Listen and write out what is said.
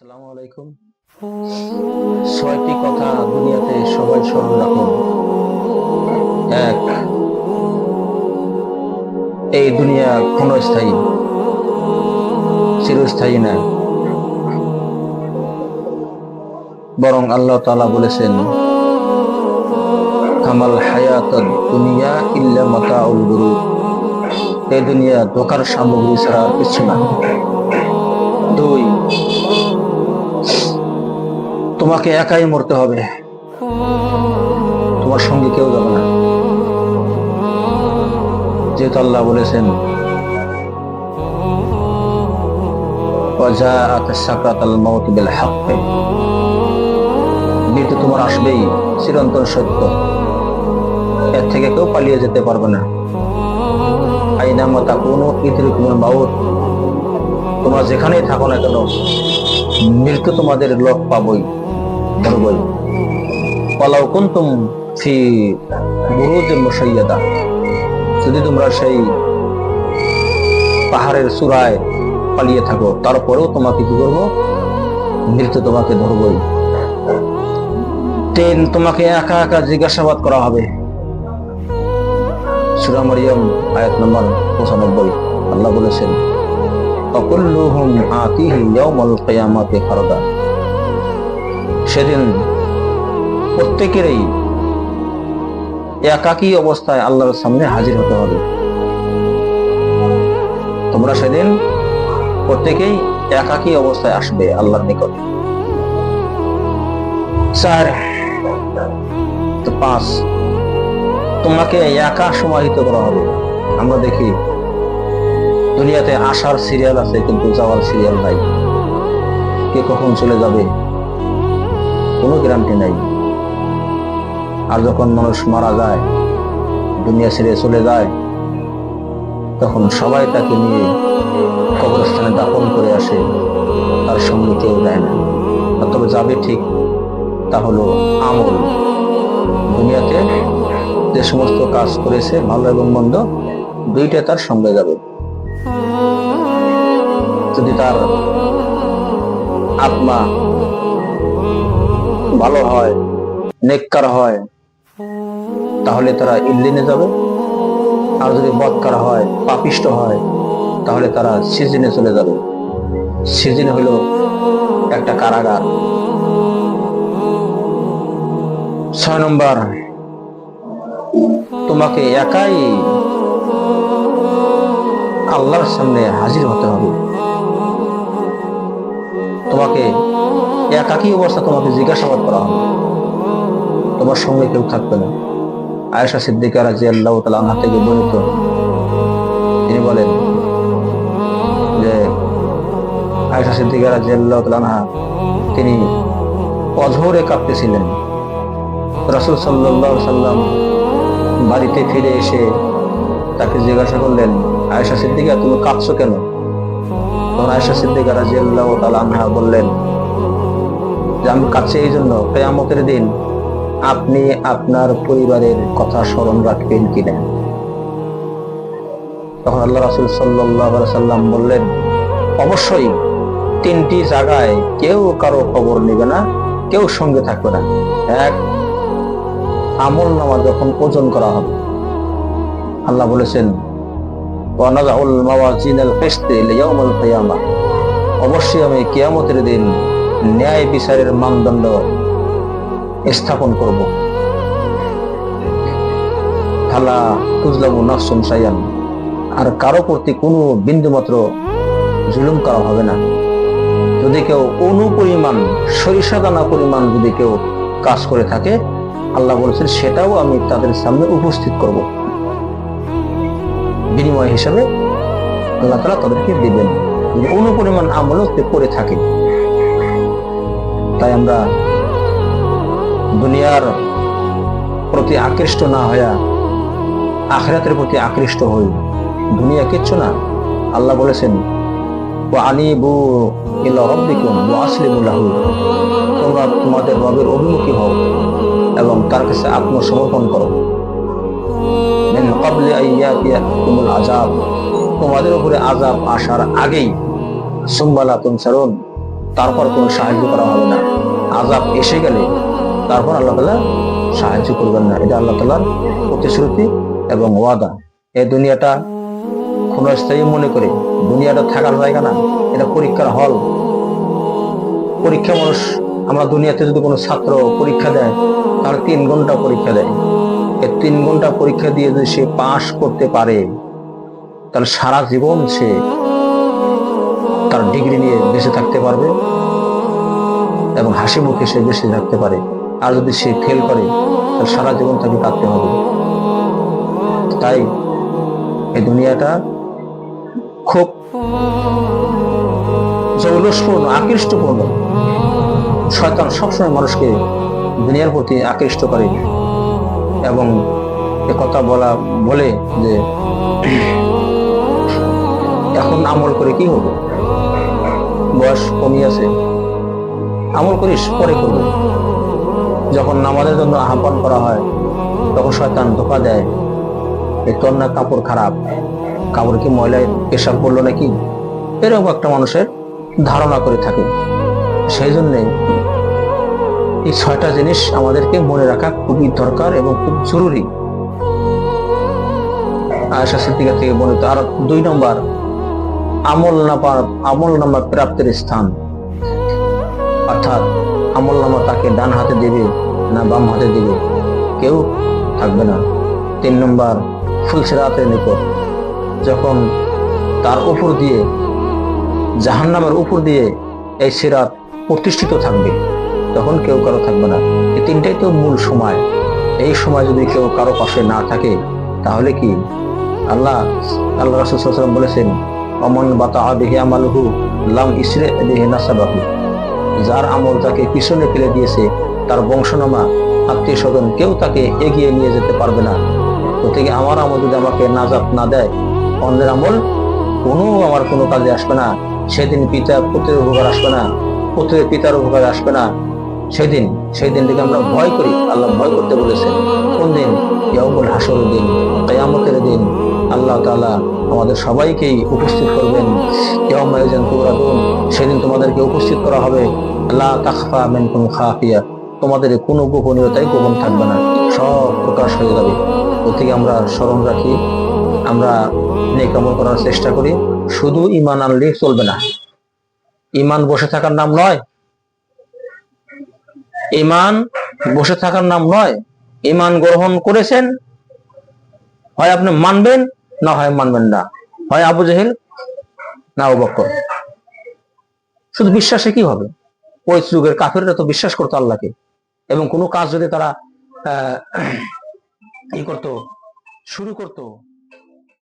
আসসালামু আলাইকুম। ছয়টি কথা দুনিয়াতে সবাই স্মরণ রাখুন এক, এই দুনিয়া চিরস্থায়ী না। বরং আল্লাহ তালা বলেছেন, কামাল হায়াত দুনিয়া ইল্লা মাতা উল গুরু এই দুনিয়া ধোকার সামগ্রী ছাড়া কিছু না। দুই তোমাকে একাই মরতে হবে। তোমার সঙ্গে কেউ যাবে না। যেহেতু আল্লাহ বলেছেন মৃত্যু তোমার আসবেই, চিরন্তন সত্য। এর থেকে কেউ পালিয়ে যেতে পারবে না। আইনামতা কোনো ইতির তোমার তোমরা যেখানেই থাকো না কেন মৃত্যু তোমাদের লোক পাবই, ধরবই। পালাও কুন্তুম ফি বুরুজে মুসাইয়াদা যদি তোমরা সেই পাহাড়ের চূড়ায় পালিয়ে থাকো, তারপরেও তোমাকে কি করব? মৃত্যু তোমাকে ধরবই। তেন তোমাকে একা একা জিজ্ঞাসাবাদ করা হবে। সুরা মরিয়ম, আয়াত নম্বর পঁচানব্বই। আল্লাহ বলেছেন অকুল্লুহুম আতিহি ইয়াউমাল কিয়ামাতি সেদিন প্রত্যেকেরই একাকী অবস্থায় আল্লাহর সামনে হাজির হতে হবে। তোমরা সেদিন প্রত্যেকেই একাকী অবস্থায় আসবে আল্লাহর নিকট। চার পাঁচ তোমাকে একা সমাহিত করা হবে। আমরা দেখি দুনিয়াতে আসার সিরিয়াল আছে, কিন্তু যাওয়ার সিরিয়াল নাই। কে কখন চলে যাবে? কোনো গ্যারান্টি নাই। আর যখন মানুষ মারা যায়, দুনিয়া ছেড়ে চলে যায়, তখন সবাই তাকে নিয়ে কবরস্থানে দাপন করে আসে, তার সঙ্গে কেউ যায় না। তবে যাবে ঠিক, তা হলো আমল। দুনিয়াতে যে সমস্ত কাজ করেছে, ভালো এবং মন্দ, দুইটা তার সঙ্গে যাবে। তার আত্মা ভালো হয়, নেককার হয়, তাহলে তারা ইল্লিনে যাবে। আর যদি বৎকার হয়, পাপিষ্ট হয়, তাহলে তারা সিজনে চলে যাবে। সিজনে হলো একটা কারাগার। ছয় নম্বর, তোমাকে একাই আল্লাহর সামনে হাজির হতে হবে। তোমাকে একাকী অবস্থা তোমাকে জিজ্ঞাসাবাদ করা হবে। তোমার সঙ্গে কেউ থাকবে না। আয়েশা সিদ্দিকা রাজি আল্লাহ তালা থেকে বর্ণিত। তিনি বলেন যে, আয়েশা সিদ্দিকা রাজি আল্লাহ তালা তিনি অঝরে কাঁপতেছিলেন। রাসুল সাল্লাহ সাল্লাম বাড়িতে ফিরে এসে তাকে জিজ্ঞাসা করলেন, আয়েশা সিদ্দিকা, তুমি কাঁদছো কেন? বললেন আমি কাছে এই জন্য কেয়ামতের দিন আপনি আপনার পরিবারের কথা স্মরণ রাখবেন কিনা? তখন আল্লাহ রাসুল সাল্লাম বললেন, অবশ্যই তিনটি জায়গায় কেউ কারও খবর নেবে না, কেউ সঙ্গে থাকবে না। এক, আমল নামা যখন ওজন করা হবে। আল্লাহ বলেছেন অবশ্যই আমি কিয়ামতের দিন ন্যায় বিচারের মানদণ্ড স্থাপন করব। ফালা তুজলামু নাফসুন সাইয়ান আর কারও প্রতি কোনো বিন্দু মাত্র জুলুম করা হবে না। যদি কেউ অনু পরিমাণ সরিষা দানা পরিমাণ যদি কেউ কাজ করে থাকে, আল্লাহ বলেছেন, সেটাও আমি তাদের সামনে উপস্থিত করব। বিনিময় হিসাবে আল্লাহ তালা তাদেরকে দিবেন। যদি অনু পরিমাণ আমলও করে থাকে। তাই আমরা দুনিয়ার প্রতি আকৃষ্ট না হইয়া আখরাতের প্রতি আকৃষ্ট হই। দুনিয়া কিচ্ছু না। আল্লাহ বলেছেন ও আনিবু ইলা রব্বিকুম আসলিমু তোমরা তোমাদের রবের অভিমুখী হও এবং তার কাছে আত্মসমর্পণ করো। ক্বাবলি আইয়াতিয়াকুমুল আযাব তোমাদের উপরে আযাব আসার আগেই সুম্মালা তুনসারুন, তারপর কোনো সাহায্য করা হবে না। আজাব এসে গেলে তারপর আল্লাহ তালা সাহায্য করবেন না। এটা আল্লাহ তালার প্রতিশ্রুতি এবং ওয়াদা। এই দুনিয়াটা ক্ষণস্থায়ী মনে করে, দুনিয়াটা থাকার জায়গা না, এটা পরীক্ষার হল। পরীক্ষা মানুষ, আমরা দুনিয়াতে যদি কোনো ছাত্র পরীক্ষা দেয়, তার তিন ঘণ্টা পরীক্ষা দেয়। তিন ঘণ্টা পরীক্ষা দিয়ে যদি সে পাশ করতে পারে, তাহলে সারা জীবন সে তার ডিগ্রি নিয়ে বেঁচে থাকতে পারবে এবং হাসি মুখে সে বেঁচে থাকতে পারে। আর যদি সে ফেল করে, তাহলে সারা জীবন তাকে কাঁদতে হবে। তাই এই দুনিয়াটা খুব জৌলসপূর্ণ আকৃষ্টপূর্ণ। শয়তান সবসময় মানুষকে দুনিয়ার প্রতি আকৃষ্ট করে। এবং এ কথা বলা, বলে যে, এখন আমল করে কি হবে? বয়স কমিয়াছে আমল করিস, পরে করবে। যখন নামাজের জন্য আহ্বান করা হয়, তখন শয়তান ধোকা দেয়। এই তোর না কাপড় খারাপ। কাপড় কি ময়লায় পেশাব করল নাকি? এরকম একটা মানুষের ধারণা করে থাকে। সেই জন্যে এই ছয়টা জিনিস আমাদেরকে মনে রাখা খুবই দরকার এবং খুব জরুরি। আয়সা সিদ্দিকা থেকে বর্ণিত আর দুই নম্বর, আমল নামা আমল নামা প্রাপ্তির স্থান। অর্থাৎ আমল নামা তাকে ডান হাতে দেবে না বাম হাতে দেবে, কেউ থাকবে না। তিন নম্বর ফুলসিরাতের নিকট। যখন তার উপর দিয়ে, জাহান্নামের উপর দিয়ে এই সিরাত প্রতিষ্ঠিত থাকবে। তখন কেউ কারও থাকবে না। এই তিনটাই তো মূল সময়। এই সময় যদি কেউ কারও পাশে না থাকে, তাহলে কি? আল্লাহ আল্লাহ রাসুল বলেছেন অমন বাতা আবিহি আমালহু লাম ইসরে দেহে নাসাবাহু। যার আমল তাকে পিছনে ফেলে দিয়েছে, তার বংশনামা আত্মীয় স্বজন কেউ তাকে এগিয়ে নিয়ে যেতে পারবে না। তো থেকে আমার আমল যদি আমাকে নাজাত না দেয়, অন্যের আমল কোনো আমার কোনো কাজে আসবে না। সেদিন পিতা পুত্রের উপকার আসবে না, পুত্রের পিতার উপকার আসবে না। সেদিন সেই দিনটিকে আমরা ভয় করি। আল্লাহ ভয় করতে বলেছেন, কোন দিন? ইয়ামুল হাসরের দিন, কেয়ামতের দিন। আল্লাহ তাআলা আমাদের সবাইকেই উপস্থিত করবেন। ইয়াউমাইজান তুরাদুন সেদিন তোমাদেরকে উপস্থিত করা হবে। লা তাখফা মিনকুম খাফিয়া, তোমাদের কোনো গোপনীয়তাই গোপন থাকবে না, সব প্রকাশ হয়ে যাবে। ওই থেকে আমরা স্মরণ রাখি, আমরা নেকামল করার চেষ্টা করি। শুধু ইমান আনলে চলবে না। ইমান বসে থাকার নাম নয় ইমান বসে থাকার নাম নয়। ইমান গ্রহণ করেছেন। হয় আপনি মানবেন, না হয় মানবেন না। হয় আবু জেহেল, না বক্কর। শুধু বিশ্বাসে কি হবে? ওই যুগের কাফেররা তো বিশ্বাস করতো আল্লাহকে। এবং কোনো কাজ যদি তারা, আহ, ই করতো, শুরু করতো